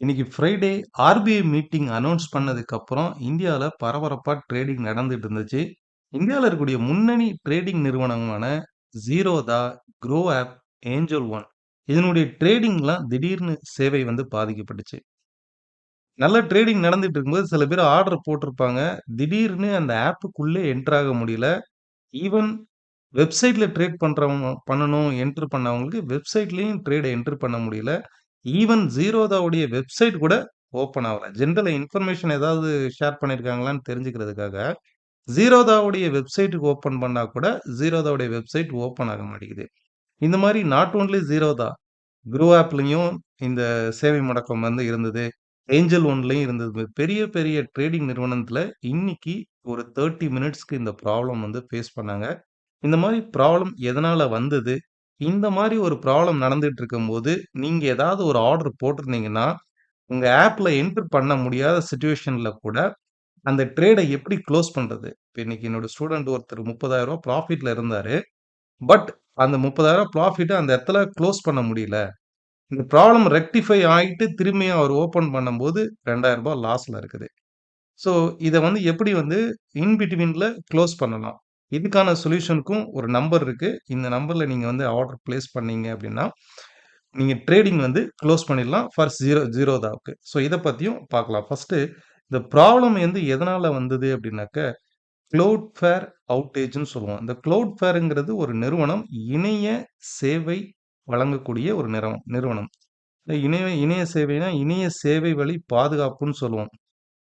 இன்னைக்கு Friday RBI meeting announce பண்ணதுக்கப்புறம் இந்தியாவில் பரபரப்பாக ட்ரேடிங் நடந்துட்டு இருந்துச்சு. இந்தியாவில் இருக்கக்கூடிய முன்னணி ட்ரேடிங் நிறுவனமான Zerodha Groww app, Angel One இதனுடைய ட்ரேடிங்லாம் திடீர்னு சேவை வந்து பாதிக்கப்பட்டுச்சு. நல்ல ட்ரேடிங் நடந்துட்டு இருக்கும்போது சில பேர் ஆர்டர் போட்டிருப்பாங்க. திடீர்னு அந்த ஆப்புக்குள்ளே என்டர் ஆக முடியல. ஈவன் வெப்சைட்ல ட்ரேட் பண்ணுறவங்க பண்ணணும் என்ட்ரு பண்ணவங்களுக்கு வெப்சைட்லேயும் ட்ரேடை என்ட்ரு பண்ண முடியல. ஈவன் ஜீரோதாவுடைய வெப்சைட் கூட ஓப்பன் ஆகலை ஜெனரலா இன்ஃபர்மேஷன் ஏதாவது ஷேர் பண்ணியிருக்காங்களான்னு தெரிஞ்சுக்கிறதுக்காக, ஜீரோதாவுடைய வெப்சைட்டுக்கு ஓப்பன் பண்ணால் கூட ஜீரோதாவுடைய வெப்சைட் ஓப்பன் ஆக மாட்டேங்குது. இந்த மாதிரி நாட் ஒன்லி ஜீரோதா குரூ ஆப்லையும் இந்த சேவை முடக்கம் வந்து இருந்தது. ஏஞ்சல் ஒன்லையும் இருந்தது. பெரிய பெரிய ட்ரேடிங் நிறுவனத்தில் இன்னைக்கு ஒரு 30 மினிட்ஸ்க்கு இந்த ப்ராப்ளம் வந்து ஃபேஸ் பண்ணாங்க. இந்த மாதிரி ப்ராப்ளம் எதனால் வந்தது? இந்த மாதிரி ஒரு ப்ராப்ளம் நடந்துட்டு இருக்கும்போது, நீங்கள் ஏதாவது ஒரு ஆர்டர் போட்டிருந்தீங்கன்னா, உங்கள் ஆப்பில் என்டர் பண்ண முடியாத சுச்சுவேஷனில் கூட, அந்த ட்ரேடை எப்படி க்ளோஸ் பண்ணுறது இப்போ இன்னைக்கு என்னோட ஸ்டூடெண்ட் ஒருத்தர் ரூ. 30,000 ப்ராஃபிட்ல பட் அந்த 30,000 ப்ராஃபிட்டை அந்த இடத்துல க்ளோஸ் பண்ண முடியல. இந்த ப்ராப்ளம் ரெக்டிஃபை ஆகிட்டு திரும்பியும் அவர் ஓப்பன் பண்ணும்போது ரூ. 2,000 லாஸ்ல இருக்குது. ஸோ இதை வந்து எப்படி வந்து இன்பிட்வீனில் க்ளோஸ் பண்ணலாம்? இதுக்கான சொல்யூஷனுக்கும் ஒரு நம்பர் இருக்குது இந்த நம்பரில் நீங்கள் வந்து ஆர்டர் பிளேஸ் பண்ணீங்க அப்படின்னா, நீங்கள் ட்ரேடிங் வந்து க்ளோஸ் பண்ணிடலாம் ஃபார் ஜீரோ தாவுக்கு ஸோ இதை பற்றியும் பார்க்கலாம். ஃபர்ஸ்ட்டு இந்த ப்ராப்ளம் வந்து எதனால் வந்தது அப்படின்னாக்க, ஃபேர் அவுட்டேஜ்னு சொல்லுவோம். இந்த க்ளவுட் ஃபேருங்கிறது ஒரு நிறுவனம். இணைய சேவை வழங்கக்கூடிய ஒரு நிறுவனம் நிறுவனம். இந்த இணைய இணைய சேவைனா, இணைய சேவை வழி பாதுகாப்புன்னு சொல்லுவோம்.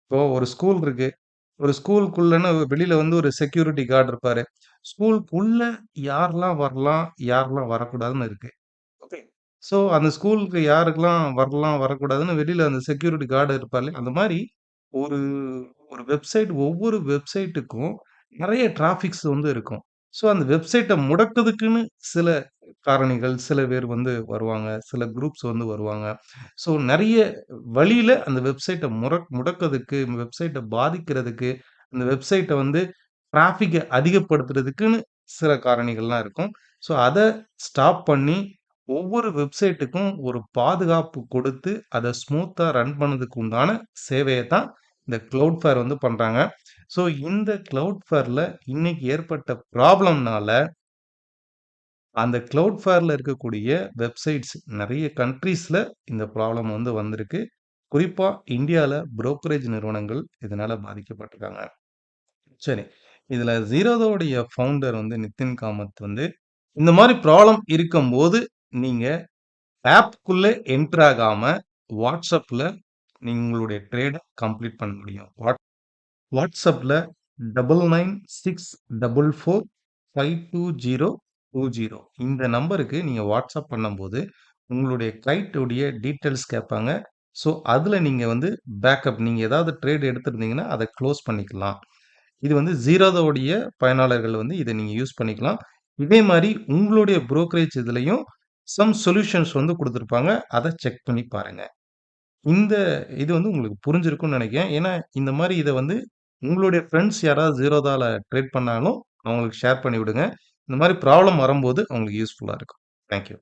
இப்போ ஒரு ஸ்கூல் இருக்குது ஒரு ஸ்கூலுக்குள்ளன்னா வெளியில வந்து ஒரு செக்யூரிட்டி கார்ட் இருப்பாரு. ஸ்கூலுக்குள்ள யாரெல்லாம் வரலாம், யாரெல்லாம் வரக்கூடாதுன்னு இருக்கு. ஓகே. ஸோ அந்த ஸ்கூலுக்கு யாருக்கெல்லாம் வரலாம், வரக்கூடாதுன்னு வெளியில அந்த செக்யூரிட்டி கார்டு இருப்பார்? அந்த மாரி ஒரு ஒரு வெப்சைட் ஒவ்வொரு வெப்சைட்டுக்கும் நெறைய டிராஃபிக்ஸ் வந்து இருக்கும். ஸோ அந்த வெப்சைட்டை முடக்கிறதுக்குன்னு சில காரணிகள், சில பேர் வந்து வருவாங்க. சில குரூப்ஸ் வந்து வருவாங்க. ஸோ நிறைய வழியில் அந்த வெப்சைட்டை முற முடக்கிறதுக்கு வெப்சைட்டை பாதிக்கிறதுக்கு, அந்த வெப்சைட்டை வந்து டிராஃபிக்கை அதிகப்படுத்துறதுக்குன்னு சில காரணிகள்லாம் இருக்கும். ஸோ அதை ஸ்டாப் பண்ணி, ஒவ்வொரு வெப்சைட்டுக்கும் ஒரு பாதுகாப்பு கொடுத்து, அதை ஸ்மூத்தாக ரன் பண்ணதுக்கு உண்டான சேவையை தான் இந்த Cloudflare வந்து பண்றாங்க. ஸோ இந்த Cloudflareல இன்னைக்கு ஏற்பட்ட ப்ராப்ளம்னால அந்த Cloudflareல இருக்கக்கூடிய வெப்சைட்ஸ் நிறைய கண்ட்ரீஸில் இந்த ப்ராப்ளம் வந்து வந்திருக்கு. குறிப்பா இந்தியால புரோக்கரேஜ் நிறுவனங்கள் இதனால பாதிக்கப்பட்டிருக்காங்க சரி. இதுல ஜீரோதோடைய ஃபவுண்டர் வந்து நிதின் காமத் வந்து, இந்த மாதிரி ப்ராப்ளம் இருக்கும்போது, நீங்க ஆப்க்குள்ள என்டர் ஆகாம WhatsAppல உங்களுடைய ட்ரேடை கம்ப்ளீட் பண்ண முடியும். வாட் வாட்ஸ்அப்பில் double nine six double four five two zero two zero இந்த நம்பருக்கு நீங்கள் வாட்ஸ்அப் பண்ணும்போது, உங்களுடைய கிளையண்ட் டீட்டெயில்ஸ் கேட்பாங்க. ஸோ அதில் நீங்கள் வந்து பேக்கப் நீங்கள் ஏதாவது ட்ரேட் எடுத்துருந்தீங்கன்னா அதை க்ளோஸ் பண்ணிக்கலாம். இது வந்து ஜீரோதோடைய பயனாளர்கள் வந்து இதை நீங்கள் யூஸ் பண்ணிக்கலாம். இதே மாதிரி உங்களுடைய புரோக்கரேஜ் இதுலேயும் சம் சொல்யூஷன்ஸ் வந்து கொடுத்துருப்பாங்க அதை செக் பண்ணி பாருங்கள் இந்த இது வந்து உங்களுக்கு புரிஞ்சிருக்கும்னு நினைக்கிறேன் ஏன்னா, இந்த மாரி இத வந்து உங்களுடைய ஃப்ரெண்ட்ஸ் யாராவது ஜீரோதால ட்ரேட் பண்ணாலும், அவங்களுக்கு ஷேர் பண்ணி விடுங்க. இந்த மாரி ப்ராப்ளம் வரும்போது அவங்களுக்கு யூஸ்ஃபுல்லா இருக்கும். Thank you.